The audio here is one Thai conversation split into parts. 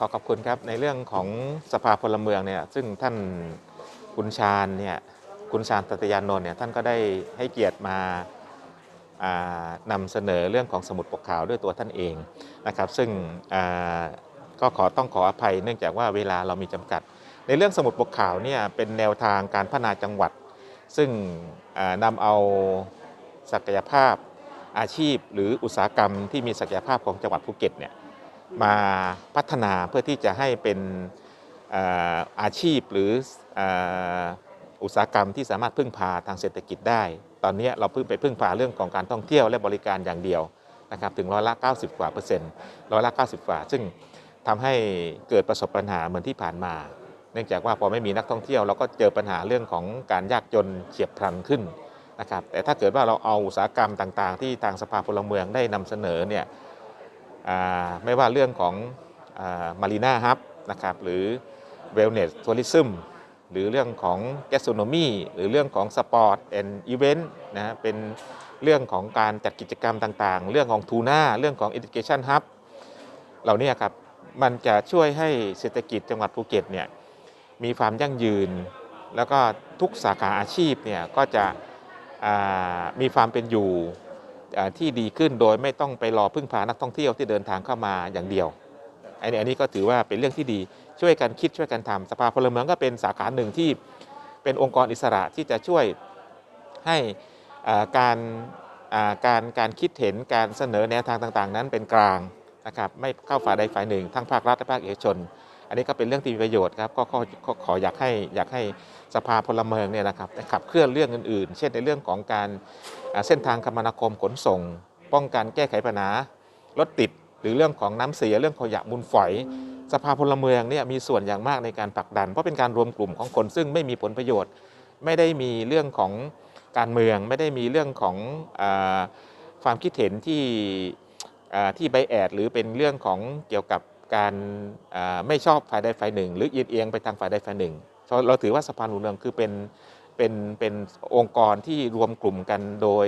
ขอขอบคุณครับในเรื่องของสภาพลเมืองเนี่ยซึ่งท่านคุณชาญเนี่ยคุณชาญตัตยานนท์เนี่ยท่านก็ได้ให้เกียรติมาานำเสนอเรื่องของสมุดปกขาวด้วยตัวท่านเองนะครับซึ่งก็ขอต้องขออภัยเนื่องจากว่าเวลาเรามีจำกัด ในเรื่องสมุดปกขาวเนี่ยเป็นแนวทางการพัฒนาจังหวัด ซึ่งอ่านำเอาศักยภาพอาชีพ หรืออุตสาหกรรมที่มีศักยภาพของจังหวัดภูเก็ตเนี่ย มาพัฒนาเพื่อที่จะให้เป็นอาชีพหรืออุตสาหกรรมที่สามารถพึ่งพาทางเศรษฐกิจได้ ตอนนี้เราเพิ่งไปพึ่งพาเรื่องของการท่องเที่ยวและบริการอย่างเดียวนะครับถึงร้อยละ 90 กว่าเปอร์เซ็นต์ร้อยละ 90 กว่า ซึ่งทำให้เกิดประสบปัญหาเหมือนที่ผ่านมา เนื่องจากว่าพอไม่มีนักท่องเที่ยวเราก็เจอปัญหาเรื่องของการยากจนเฉียบพลันขึ้นนะครับแต่ถ้าเกิดว่าเราเอาอุตสาหกรรมต่าง ๆ ที่ทางสภาพลเมืองได้นำเสนอเนี่ย ไม่ว่าเรื่องของมารีนาฮับนะครับหรือ Wellness Tourism หรือเรื่องของ Gastronomy หรือเรื่องของ Sport and Event นะฮะเป็นเรื่องของการจัดกิจกรรมต่างๆ เรื่องของทูน่าเรื่องของ Education Hub เหล่านี้ครับมันจะช่วยให้เศรษฐกิจจังหวัดภูเก็ตเนี่ยมีความยั่งยืน แล้วก็ทุกสาขาอาชีพเนี่ยก็จะมีความเป็นอยู่ ที่ดีขึ้นโดยไม่ต้องไปรอพึ่งพานักท่องเที่ยวที่เดินทางเข้ามาอย่างเดียวอันนี้อันนี้ก็ถือว่าเป็นเรื่องที่ดีช่วยกันคิดช่วยกันทำสภาพลเมืองก็เป็นสาขาหนึ่งที่เป็นองค์กรอิสระที่จะช่วยให้การการการคิดเห็นการเสนอแนวทางต่างๆ นั้นเป็นกลางนะครับไม่เข้าฝ่ายใดฝ่ายหนึ่ง ทั้งภาครัฐและภาคเอกชน อันนี้ก็เป็นเรื่องที่มีประโยชน์ครับก็ก็ก็ขออยากให้อยากให้สภาพลเมืองเนี่ยนะครับขับเคลื่อนเรื่องอื่นๆ เช่นในเรื่องของการเส้นทางคมนาคมขนส่ง ป้องกันแก้ไขปัญหารถติด หรือเรื่องของน้ำเสียเรื่องขยะมูลฝอย สภาพลเมืองเนี่ยมีส่วนอย่างมากในการผลักดัน เพราะเป็นการรวมกลุ่มของคนซึ่งไม่มีผลประโยชน์ ไม่ได้มีเรื่องของการเมืองไม่ได้มีเรื่องของอความคิดเห็นที่ที่ไบแอดหรือเป็นเรื่องของเกี่ยวกับ การไม่ชอบฝ่ายใดฝ่ายหนึ่ง หรือเอียงเอียงไปทางฝ่ายใดฝ่ายหนึ่ง เราถือว่าสภาพลเมืองคือเป็นเป็นเป็นองค์กรที่รวมกลุ่มกันโดย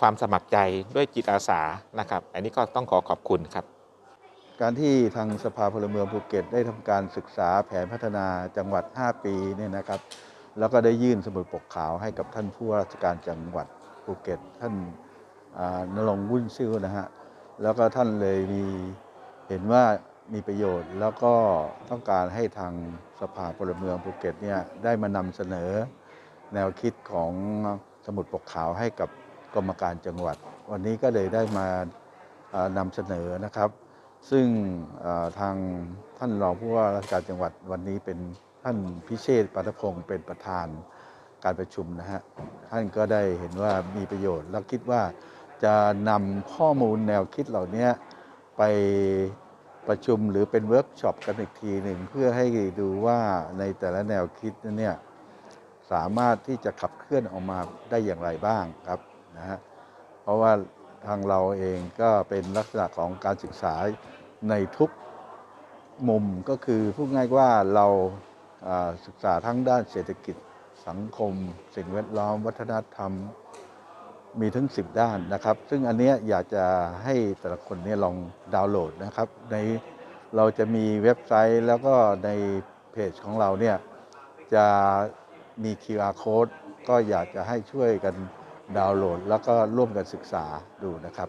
ความสมัครใจด้วยจิตอาสานะครับ อันนี้ก็ต้องขอขอบคุณครับ การที่ทางสภาพลเมืองภูเก็ตได้ทำการศึกษาแผนพัฒนาจังหวัด 5 ปีเนี่ยนะครับ แล้วก็ได้ยื่นสมุดปกขาวให้กับท่านผู้ว่าราชการจังหวัดภูเก็ต ท่านนรงวุ่นซิ่วนะฮะแล้วก็ท่านเลยมี เห็นว่ามีประโยชน์แล้วก็ต้องการให้ทางสภาพลเมืองภูเก็ตเนี่ยได้มานำเสนอแนวคิดของสมุดปกขาวให้กับกรรมการจังหวัด วันนี้ก็เลยได้มานำเสนอนะครับ ซึ่งทางท่านรองผู้ว่าราชการจังหวัดวันนี้เป็นท่านพิเชษปัตพงศ์เป็นประธานการประชุมนะฮะท่านก็ได้เห็นว่ามีประโยชน์ แล้วคิดว่าจะนำข้อมูลแนวคิดเหล่านี้ ไปประชุมหรือเป็นเวิร์กช็อปกันอีกทีหนึ่ง เพื่อให้ดูว่าในแต่ละแนวคิดนั้นเนี่ยสามารถที่จะขับเคลื่อนออกมาได้อย่างไรบ้างครับนะฮะเพราะว่าทางเราเองก็เป็นลักษณะของการศึกษาในทุกมุมก็คือพูดง่ายว่าเราาศึกษาทั้งด้านเศรษฐกิจสังคม สิ่งแวดล้อม วัฒนธรรม มีทั้ง10 ด้านนะครับ ซึ่งอันนี้อยากจะให้แต่ละคนเนี่ยลองดาวน์โหลดนะครับ ในเราจะมีเว็บไซต์แล้วก็ในเพจของเราเนี่ยจะมี QR code ก็อยากจะให้ช่วยกันดาวน์โหลด แล้วก็ร่วมกันศึกษาดูนะครับ